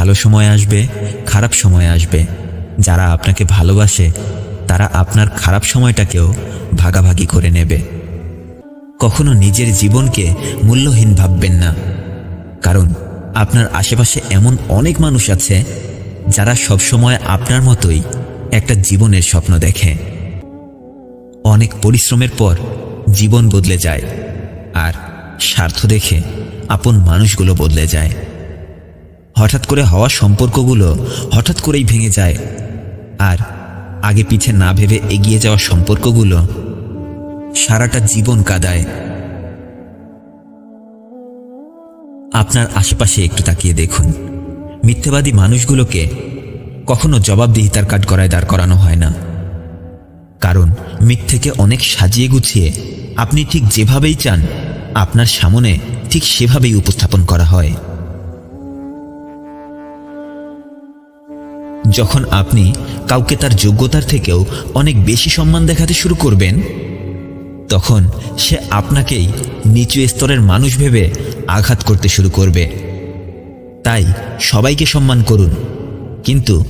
ভালো সময় আসবে, খারাপ সময় আসবে। যারা আপনাকে ভালোবাসে, তারা আপনার খারাপ সময়টাকেও ভাগাভাগি করে নেবে। কখনো নিজের জীবনকে মূল্যহীন ভাববেন না। কারণ, আপনার আশেপাশে এমন অনেক মানুষ আছে, যারা সবসময় আপনার মতোই একটা জীবনের স্বপ্ন দেখে। অনেক পরিশ্রমের পর জীবন বদলে যায়, আর স্বার্থ দেখে আপন মানুষগুলো বদলে যায়। হঠাৎ করে হওয়া সম্পর্কগুলো হঠাৎ করেই ভেঙে যায়। আর আগে পিছে না ভেবে এগিয়ে যাওয়া সম্পর্কগুলো সারাটা জীবন কাদায়। আপনার আশেপাশে একটু তাকিয়ে দেখুন। মিথ্যেবাদী মানুষগুলোকে কখনো জবাবদিহিতার কাঠ করায় দাঁড় করানো হয় না। কারণ মিথ্যেকে অনেক সাজিয়ে গুছিয়ে আপনি ঠিক যেভাবেই চান, আপনার সামনে ঠিক সেভাবেই উপস্থাপন করা হয়। যখন আপনি কাউকে তার যোগ্যতার থেকেও অনেক বেশি সম্মান দেখাতে শুরু করবেন, তখন সে আপনাকেই নিচু স্তরের মানুষ ভেবে আঘাত করতে শুরু করবে। তাই সবাইকে সম্মান করুন, কিন্তু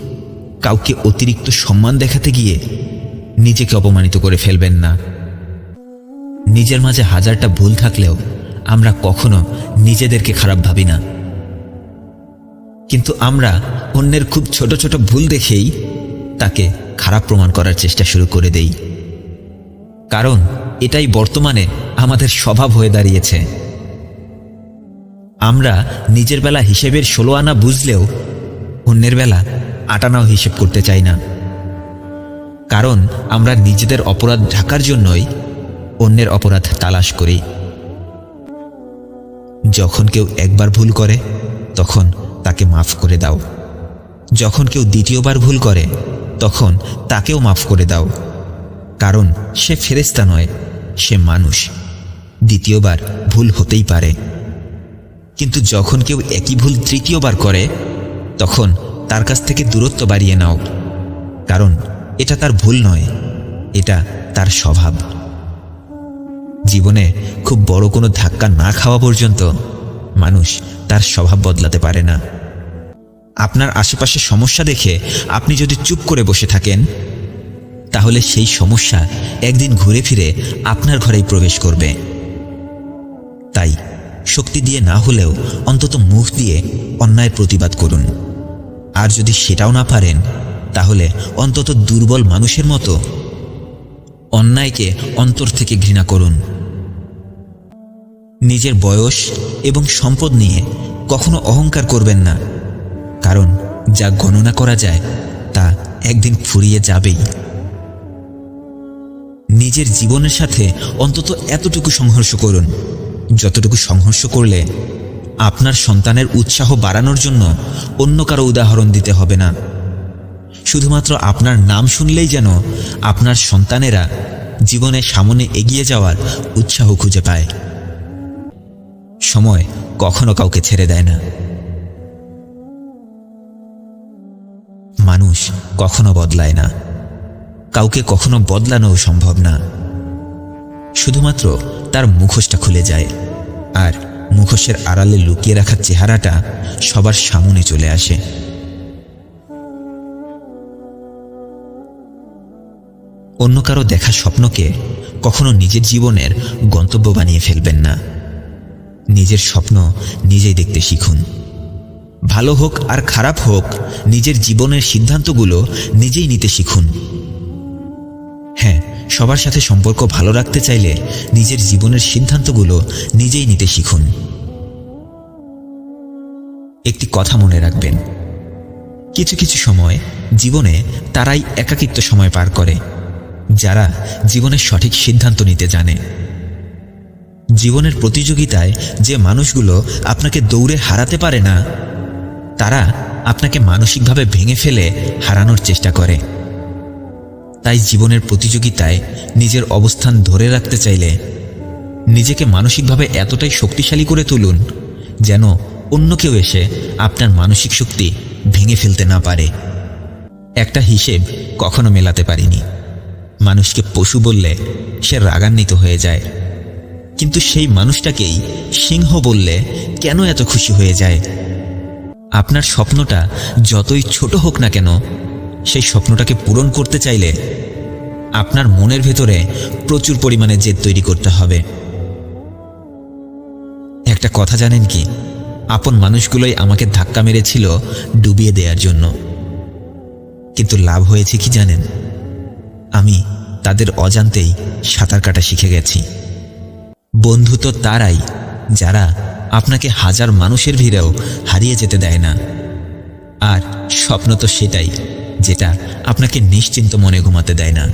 কাউকে অতিরিক্ত সম্মান দেখাতে গিয়ে নিজেকে অপমানিত করে ফেলবেন না। নিজের মাঝে হাজারটা ভুল থাকলেও আমরা কখনো নিজেদেরকে খারাপ ভাবি না। কিন্তু আমরা অন্যের খুব ছোট ছোট ভুল দেখেই তাকে খারাপ প্রমাণ করার চেষ্টা শুরু করে দেই। কারণ এটাই বর্তমানে আমাদের স্বভাব হয়ে দাঁড়িয়েছে। আমরা নিজের বেলা হিসেবের ষোলো আনা বুঝলেও অন্যের বেলা আটানাও হিসেব করতে চাই না। কারণ আমরা নিজেদের অপরাধ ঢাকার জন্যই অন্যের অপরাধ তালাশ করি। যখন কেউ একবার ভুল করে, তখন তাকে মাফ করে দাও। যখন কেউ দ্বিতীয়বার ভুল করে, তখন তাকেও মাফ করে দাও। কারণ সে ফেরেস্তা নয়, সে মানুষ। দ্বিতীয়বার ভুল হতেই পারে। কিন্তু যখন কেউ একই ভুল তৃতীয়বার করে, তখন তার কাছ থেকে দূরত্ব বাড়িয়ে নাও। কারণ এটা তার ভুল নয়, এটা তার স্বভাব। জীবনে খুব বড় কোনো ধাক্কা না খাওয়া পর্যন্ত মানুষ তার স্বভাব বদলাতে পারে না। আপনার আশেপাশে সমস্যা দেখে আপনি যদি চুপ করে বসে থাকেন, তাহলে সেই সমস্যা একদিন ঘুরে ফিরে আপনার ঘরেই প্রবেশ করবে। তাই শক্তি দিয়ে না হলেও অন্তত মুখ দিয়ে অন্যায় প্রতিবাদ করুন। আর যদি সেটাও না পারেন, তাহলে অন্তত দুর্বল মানুষের মতো অন্যায়কে অন্তর থেকে ঘৃণা করুন। নিজের বয়স এবং সম্পদ নিয়ে কখনো অহংকার করবেন না। কারণ যা গণনা করা যায়, তা একদিন ফুরিয়ে যাবেই। নিজের জীবনের সাথে অন্তত এতটুকু সংঘর্ষ করুন। যতটুকু সংঘর্ষ করলে আপনার সন্তানের উৎসাহ বাড়ানোর জন্য অন্য কারও উদাহরণ দিতে হবে না। শুধুমাত্র আপনার নাম শুনলেই যেন আপনার সন্তানেরা জীবনে সামনে এগিয়ে যাওয়ার উৎসাহ খুঁজে পায়। সময় কখনো কাউকে ছেড়ে দেয় না। মানুষ কখনো বদলায় না। কাউকে কখনো বদলানোও সম্ভব না। শুধুমাত্র তার মুখোশটা খুলে যায় আর মুখোশের আড়ালে লুকিয়ে রাখা চেহারাটা সবার সামনে চলে আসে। অন্য কারও দেখা স্বপ্নকে কখনো নিজের জীবনের গন্তব্য বানিয়ে ফেলবেন না। নিজের স্বপ্ন নিজেই দেখতে শিখুন। ভালো হোক আর খারাপ হোক, নিজের জীবনের সিদ্ধান্তগুলো নিজেই নিতে শিখুন। হ্যাঁ সবার সাথে সম্পর্ক ভালো রাখতে চাইলে নিজের জীবনের সিদ্ধান্তগুলো নিজেই নিতে শিখুন। একটি কথা মনে রাখবেন। কিছু কিছু সময় জীবনে তারাই একাকিত্ব সময় পার করে, যারা জীবনের সঠিক সিদ্ধান্ত নিতে জানে। জীবনের প্রতিযোগিতায় যে মানুষগুলো আপনাকে দৌড়ে হারাতে পারে না, তারা আপনাকে মানসিকভাবে ভেঙে ফেলে হারানোর চেষ্টা করে। তাই জীবনের প্রতিযোগিতায় নিজের অবস্থান ধরে রাখতে চাইলে নিজেকে মানসিকভাবে এতটাই শক্তিশালী করে তুলুন যেন অন্য কেউ এসে আপনার মানসিক শক্তি ভেঙে ফেলতে না পারে। একটা হিসেব কখনো মেলাতে পারিনি। মানুষকে পশু বললে সে রাগান্বিত হয়ে যায়। কিন্তু সেই মানুষটাকেই সিংহ বললে কেন এত খুশি হয়ে যায়? আপনার স্বপ্নটা যতই ছোট হোক না কেন, সেই স্বপ্নটাকে পূরণ করতে চাইলে আপনার মনের ভেতরে প্রচুর পরিমাণে জেদ তৈরি করতে হবে। একটা কথা জানেন কি? আপন মানুষগুলোই আমাকে ধাক্কা মেরেছিল ডুবিয়ে দেওয়ার জন্য। কিন্তু লাভ হয়েছে কি জানেন? আমি তাদের অজান্তেই সাঁতার কাটা শিখে গেছি। বন্ধু তো তারাই, যারা আপনাকে হাজার মানুষের ভিড়েও হারিয়ে যেতে দেয় না। আর স্বপ্ন তো সেটাই, যেটা আপনাকে নিশ্চিন্ত মনে ঘুমাতে দেয় না।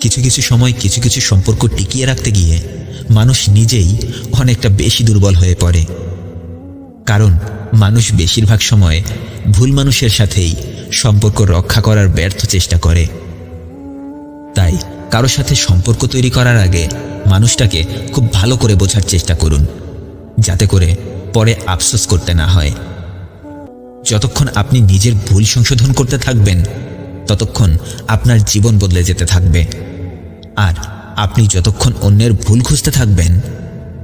কিছু কিছু সময় কিছু কিছু সম্পর্ক টিকিয়ে রাখতে গিয়ে মানুষ নিজেই অনেকটা বেশি দুর্বল হয়ে পড়ে। কারণ মানুষ বেশিরভাগ সময় ভুল মানুষের সাথেই সম্পর্ক রক্ষা করার ব্যর্থ চেষ্টা করে। তাই কারও সাথে সম্পর্ক তৈরি করার আগে মানুষটাকে খুব ভালো করে বোঝার চেষ্টা করুন, যাতে করে পরে আফসোস করতে না হয়। যতক্ষণ আপনি নিজের ভুল সংশোধন করতে থাকবেন, ততক্ষণ আপনার জীবন বদলে যেতে থাকবে। আর আপনি যতক্ষণ অন্যের ভুল খুঁজতে থাকবেন,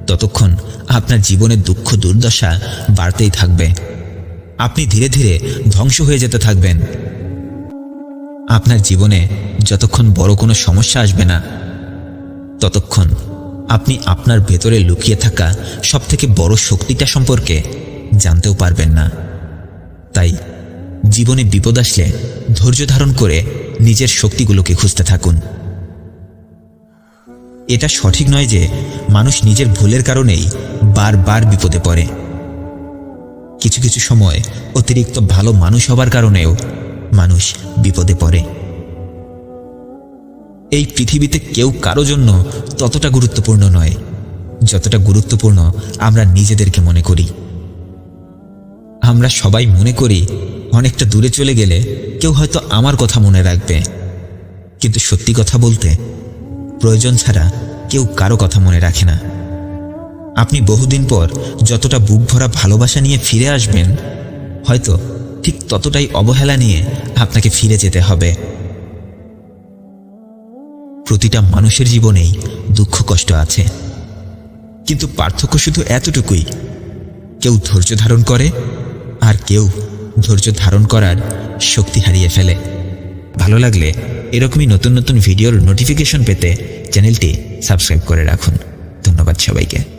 ততক্ষণ আপনার জীবনের দুঃখ দুর্দশা বাড়তেই থাকবে। আপনি ধীরে ধীরে ধ্বংস হয়ে যেতে থাকবেন। আপনার জীবনে যতক্ষণ বড় কোনো সমস্যা আসবে না, ততক্ষণ আপনি আপনার ভেতরে লুকিয়ে থাকা সবথেকে বড় শক্তিটা সম্পর্কে জানতেও পারবেন না। তাই জীবনে বিপদ আসলে ধৈর্য ধারণ করে নিজের শক্তিগুলোকে খুঁজতে থাকুন। এটা সঠিক নয় যে মানুষ নিজের ভুলের কারণেই বারবার বিপদে পড়ে। কিছু কিছু সময় অতিরিক্ত ভালো মানুষ হবার কারণেও মানুষ বিপদে পড়ে। এই পৃথিবীতে কেউ কারও জন্য ততটা গুরুত্বপূর্ণ নয়, যতটা গুরুত্বপূর্ণ আমরা নিজেদেরকে মনে করি। আমরা সবাই মনে করি, অনেকটা দূরে চলে গেলে কেউ হয়তো আমার কথা মনে রাখবে। কিন্তু সত্যি কথা বলতে, প্রয়োজন ছাড়া কেউ কারও কথা মনে রাখে না। আপনি বহুদিন পর যতটা বুক ভরা ভালোবাসা নিয়ে ফিরে আসবেন, হয়তো ঠিক ততটাই অবহেলা নিয়ে আপনাকে ফিরে যেতে হবে। প্রতিটা মানুষের জীবনেই দুঃখ কষ্ট আছে। কিন্তু পার্থক্য শুধু এতটুকুই। কেউ ধৈর্য ধারণ করে আর কেউ ধৈর্য ধারণ করার শক্তি হারিয়ে ফেলে। ভালো লাগলে এরকমই নতুন নতুন ভিডিওর নোটিফিকেশন পেতে চ্যানেলটি সাবস্ক্রাইব করে রাখুন। ধন্যবাদ সবাইকে।